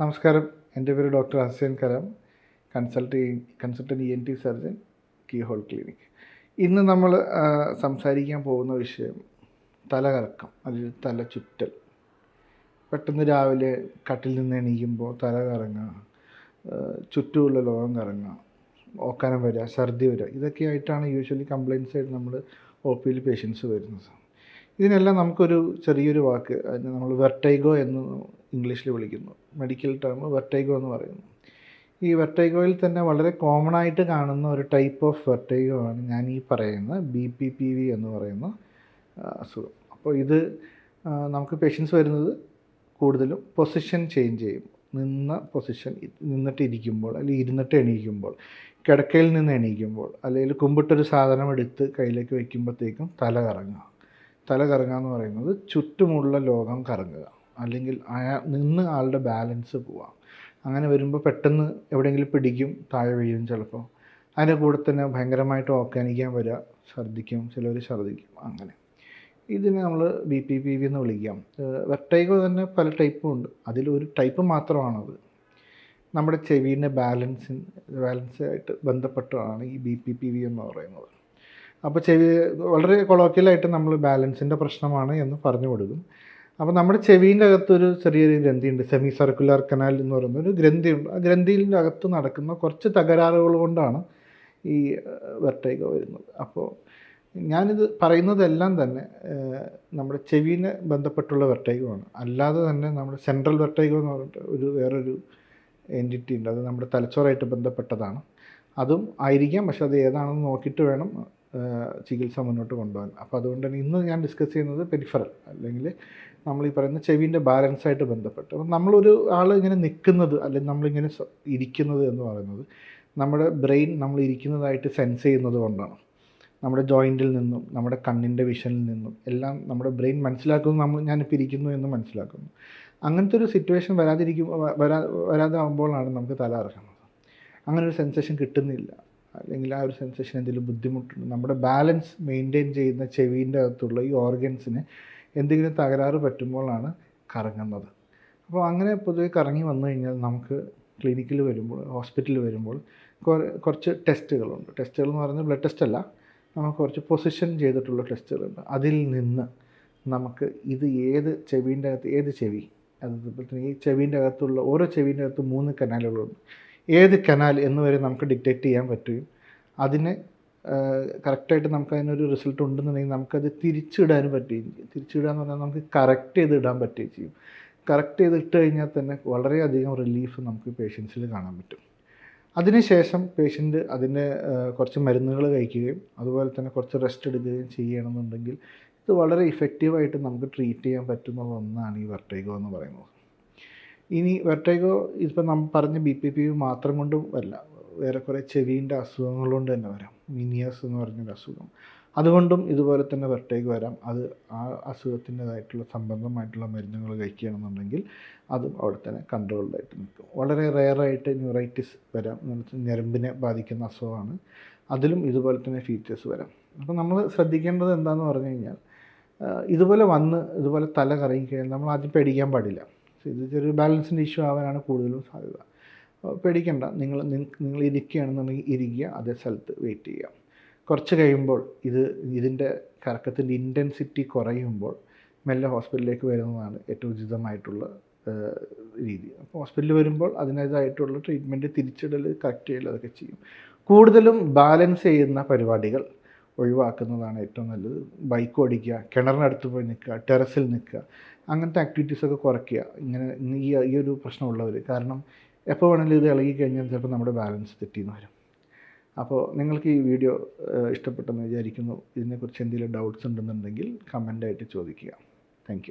നമസ്കാരം. എന്റെ പേര് doctor Hasan Kalam. Consult consultant E N T surgeon key hole clinic. ഇന്ന് നമ്മൾ സംസാരിക്കാൻ പോകുന്ന വിഷയം തലകറക്കം അല്ലെങ്കിൽ തല ചുറ്റൽ. പെട്ടെന്ന് രാവിലെ കട്ടിൽ നിന്ന് എണീക്കുമ്പോൾ തല കറങ്ങുക ചുറ്റുമുള്ള ലോകം കറങ്ങുക ഓക്കാനം വരിക ഛർദി വരിക ഇതൊക്കെയായിട്ടാണ് യൂഷ്വലി കംപ്ലയിൻസ് ആയിട്ട് നമ്മൾ ഒ പിയിൽ പേഷ്യൻസ് വരുന്നത്. ഇതിനെല്ലാം നമുക്കൊരു ചെറിയൊരു വാക്ക് അതിന് നമ്മൾ വെർട്ടൈഗോ എന്ന് ഇംഗ്ലീഷിൽ വിളിക്കുന്നു. മെഡിക്കൽ ടേം വെർട്ടൈഗോ എന്ന് പറയുന്നു. ഈ വെർട്ടൈഗോയിൽ തന്നെ വളരെ കോമൺ ആയിട്ട് കാണുന്ന ഒരു ടൈപ്പ് ഓഫ് വെർട്ടൈഗോ ആണ് ഞാൻ ഈ പറയുന്നത് ബി പി പി വി എന്ന് പറയുന്ന അസുഖം. അപ്പോൾ ഇത് നമുക്ക് പേഷ്യൻസ് വരുന്നത് കൂടുതലും പൊസിഷൻ ചേഞ്ച് ചെയ്യും. നിന്ന പൊസിഷൻ നിന്നിട്ട് ഇരിക്കുമ്പോൾ അല്ലെങ്കിൽ ഇരുന്നിട്ട് എണീക്കുമ്പോൾ കിടക്കയിൽ നിന്ന് എണീക്കുമ്പോൾ അല്ലെങ്കിൽ കുമ്പിട്ടൊരു സാധനം എടുത്ത് കയ്യിലേക്ക് വയ്ക്കുമ്പോഴത്തേക്കും തല കറങ്ങുക. തല കറങ്ങുക എന്ന് പറയുന്നത് ചുറ്റുമുള്ള ലോകം കറങ്ങുക. അല്ലെങ്കിൽ അയാ നിന്ന് ആളുടെ ബാലൻസ് പോവാം അങ്ങനെ വരുമ്പോൾ പെട്ടെന്ന് എവിടെയെങ്കിലും പിടിക്കും താഴെ വീഴും ചിലപ്പോൾ അതിന്റെ കൂടെ തന്നെ ഭയങ്കരമായിട്ട് ഓക്കാനിക്കാൻ വരിക ഛർദ്ദിക്കും ചിലർ ഛർദ്ദിക്കും അങ്ങനെ. ഇതിനെ നമ്മൾ ബി പി പി വി എന്ന് വിളിക്കാം. വെർട്ടൈഗോ തന്നെ പല ടൈപ്പും ഉണ്ട്. അതിലൊരു ടൈപ്പ് മാത്രമാണത്. നമ്മുടെ ചെവിന്റെ ബാലൻസിൻ ബാലൻസായിട്ട് ബന്ധപ്പെട്ടതാണ് ഈ ബി പി പി വി എന്ന് പറയുന്നത്. അപ്പോൾ ചെവി വളരെ കൊളോക്കിയലായിട്ട് നമ്മൾ ബാലൻസിന്റെ പ്രശ്നമാണ് എന്ന് പറഞ്ഞു കൊടുക്കും. അപ്പോൾ നമ്മുടെ ചെവീന്റെ അകത്തൊരു ചെറിയൊരു ഗ്രന്ഥിയുണ്ട് സെമി സർക്കുലർ കനാൽ എന്ന് പറയുന്ന ഒരു ഗ്രന്ഥിയുണ്ട് ആ ഗ്രന്ഥിന്റെ അകത്ത് നടക്കുന്ന കുറച്ച് തകരാറുകൾ കൊണ്ടാണ് ഈ വെർട്ടൈക വരുന്നത്. അപ്പോൾ ഞാനിത് പറയുന്നതെല്ലാം തന്നെ നമ്മുടെ ചെവിനെ ബന്ധപ്പെട്ടുള്ള വെർട്ടൈകമാണ് അല്ലാതെ തന്നെ നമ്മുടെ സെൻട്രൽ വെർട്ടൈകോ എന്ന് പറഞ്ഞിട്ട് ഒരു വേറൊരു എന്റിറ്റി ഉണ്ട്. അത് നമ്മുടെ തലച്ചോറായിട്ട് ബന്ധപ്പെട്ടതാണ്. അതും ആയിരിക്കാം പക്ഷെ അത് ഏതാണെന്ന് നോക്കിയിട്ട് വേണം ചികിത്സ മുന്നോട്ട് കൊണ്ടുപോകാൻ. അപ്പോൾ അതുകൊണ്ട് തന്നെ ഇന്ന് ഞാൻ ഡിസ്കസ് ചെയ്യുന്നത് പെരിഫറൽ അല്ലെങ്കിൽ നമ്മൾ ഈ പറയുന്ന ചെവിന്റെ ബാലൻസായിട്ട് ബന്ധപ്പെട്ട്. അപ്പം നമ്മളൊരു ആൾ ഇങ്ങനെ നിൽക്കുന്നത് അല്ലെങ്കിൽ നമ്മളിങ്ങനെ ഇരിക്കുന്നത് എന്ന് പറയുന്നത് നമ്മുടെ ബ്രെയിൻ നമ്മൾ ഇരിക്കുന്നതായിട്ട് സെൻസ് ചെയ്യുന്നത് കൊണ്ടാണ്. നമ്മുടെ ജോയിന്റിൽ നിന്നും നമ്മുടെ കണ്ണിന്റെ വിഷനിൽ നിന്നും എല്ലാം നമ്മുടെ ബ്രെയിൻ മനസ്സിലാക്കുന്നു നമ്മൾ ഞാനിപ്പോൾ ഇരിക്കുന്നു എന്ന് മനസ്സിലാക്കുന്നു. അങ്ങനത്തെ ഒരു സിറ്റുവേഷൻ വരാതിരിക്കും വരാ വരാതാകുമ്പോഴാണ് നമുക്ക് തല അറക്കുന്നത് അങ്ങനെ ഒരു സെൻസേഷൻ കിട്ടുന്നില്ല. അല്ലെങ്കിൽ ആ ഒരു സെൻസേഷൻ എന്തെങ്കിലും ബുദ്ധിമുട്ടുണ്ട്? നമ്മുടെ ബാലൻസ് മെയിന്റെയിൻ ചെയ്യുന്ന ചെവീന്റെ അകത്തുള്ള ഈ ഓർഗൻസിന് എന്തെങ്കിലും തകരാറ് പറ്റുമ്പോഴാണ് കറങ്ങുന്നത്. അപ്പോൾ അങ്ങനെ പൊതുവെ കറങ്ങി വന്നു കഴിഞ്ഞാൽ നമുക്ക് ക്ലിനിക്കിൽ വരുമ്പോൾ ഹോസ്പിറ്റലിൽ വരുമ്പോൾ കുറ- കുറച്ച് ടെസ്റ്റുകളുണ്ട് ടെസ്റ്റുകൾ എന്ന് പറയുന്നത് ബ്ലഡ് ടെസ്റ്റ് അല്ല. നമുക്ക് കുറച്ച് പൊസിഷൻ ചെയ്തിട്ടുള്ള ടെസ്റ്റുകളുണ്ട് അതിൽ നിന്ന് നമുക്ക് ഇത് ഏത് ചെവീന്റെ അകത്ത് ഏത് ചെവി? അതുപോലെ തന്നെ ഈ ചെവീന്റെ അകത്തുള്ള ഓരോ ചെവീന്റെ അകത്ത് മൂന്ന് കനാലുകളുണ്ട് ഏത് കനാൽ എന്ന് വരെ നമുക്ക് ഡിറ്റക്റ്റ് ചെയ്യാൻ പറ്റുകയും അതിന് കറക്റ്റായിട്ട് നമുക്ക് അതിനൊരു റിസൾട്ട് ഉണ്ടെന്നുണ്ടെങ്കിൽ നമുക്കത് തിരിച്ചിടാനും പറ്റുകയും ചെയ്യും. തിരിച്ചിടുക എന്ന് പറഞ്ഞാൽ നമുക്ക് കറക്റ്റ് ചെയ്ത് ഇടാൻ പറ്റുകയും ചെയ്യും. കറക്റ്റ് ചെയ്ത് ഇട്ട് കഴിഞ്ഞാൽ തന്നെ വളരെയധികം റിലീഫ് നമുക്ക് പേഷ്യൻസിൽ കാണാൻ പറ്റും. അതിനുശേഷം പേഷ്യന്റ് അതിന്റെ കുറച്ച് മരുന്നുകൾ കഴിക്കുകയും അതുപോലെ തന്നെ കുറച്ച് റെസ്റ്റ് എടുക്കുകയും ചെയ്യണമെന്നുണ്ടെങ്കിൽ ഇത് വളരെ ഇഫക്റ്റീവായിട്ട് നമുക്ക് ട്രീറ്റ് ചെയ്യാൻ പറ്റുന്ന ഒന്നാണ് ഈ വർട്ടേഗോ എന്ന് പറയുന്നത്. ഇനി വെർട്ടൈഗോ ഇപ്പം നമ്മൾ പറഞ്ഞ ബി പി പി മാത്രം കൊണ്ടും വരില്ല വേറെ കുറേ ചെവീന്റെ അസുഖങ്ങൾ കൊണ്ട് തന്നെ വരാം. മിനിയസ് എന്ന് പറഞ്ഞൊരു അസുഖം. അതുകൊണ്ടും ഇതുപോലെ തന്നെ വെർട്ടൈഗോ വരാം. അത് ആ അസുഖത്തിന്റെതായിട്ടുള്ള സംബന്ധമായിട്ടുള്ള മരുന്നുകൾ കഴിക്കുകയാണെന്നുണ്ടെങ്കിൽ അതും അവിടെ തന്നെ കൺട്രോൾഡ് ആയിട്ട് നിൽക്കും. വളരെ റെയറായിട്ട് ന്യൂറൈറ്റിസ് വരാം. ഞരമ്പിനെ ബാധിക്കുന്ന അസുഖമാണ്. അതിലും ഇതുപോലെ തന്നെ ഫീച്ചേഴ്സ് വരാം. അപ്പോൾ നമ്മൾ ശ്രദ്ധിക്കേണ്ടത് എന്താണെന്ന് പറഞ്ഞു കഴിഞ്ഞാൽ ഇതുപോലെ വന്ന് ഇതുപോലെ തല കറങ്ങി കഴിഞ്ഞാൽ നമ്മൾ ആദ്യം പേടിക്കാൻ പാടില്ല. ഇത് ചെറിയൊരു ബാലൻസിന്റെ ഇഷ്യൂ ആവാനാണ് കൂടുതലും സാധ്യത. പേടിക്കണ്ട. നിങ്ങൾ നിങ്ങ- നിങ്ങൾ ഇരിക്കുകയാണെന്നുണ്ടെങ്കിൽ ഇരിക്കുക അതേ സ്ഥലത്ത് വെയിറ്റ് ചെയ്യുക. കുറച്ച് കഴിയുമ്പോൾ ഇത് ഇതിന്റെ കറക്കത്തിന്റെ ഇന്റൻസിറ്റി കുറയുമ്പോൾ മെല്ലെ ഹോസ്പിറ്റലിലേക്ക് വരുന്നതാണ് ഏറ്റവും ഉചിതമായിട്ടുള്ള രീതി. അപ്പോൾ ഹോസ്പിറ്റലിൽ വരുമ്പോൾ അതിന്റേതായിട്ടുള്ള ട്രീറ്റ്മെന്റ് തിരിച്ചിടൽ കറക്റ്റ് ചെയ്യൽ അതൊക്കെ ചെയ്യും. കൂടുതലും ബാലൻസ് ചെയ്യുന്ന പരിപാടികൾ ഒഴിവാക്കുന്നതാണ് ഏറ്റവും നല്ലത്. ബൈക്ക് ഓടിക്കുക കിണറിനടുത്ത് പോയി നിൽക്കുക ടെറസിൽ നിൽക്കുക അങ്ങനത്തെ ആക്ടിവിറ്റീസൊക്കെ കുറയ്ക്കുക. ഇങ്ങനെ ഈ ഈ ഒരു പ്രശ്നമുള്ളവർ. കാരണം എപ്പോൾ വേണമെങ്കിലും ഇത് ഇളകി കഴിഞ്ഞാൽ ചിലപ്പോൾ നമ്മുടെ ബാലൻസ് തെറ്റിന്ന് വരും. അപ്പോൾ നിങ്ങൾക്ക് ഈ വീഡിയോ ഇഷ്ടപ്പെട്ടെന്ന് വിചാരിക്കുന്നു. ഇതിനെക്കുറിച്ച് എന്തെങ്കിലും ഡൗട്ട്സ് ഉണ്ടെന്നുണ്ടെങ്കിൽ കമന്റായിട്ട് ചോദിക്കുക. താങ്ക്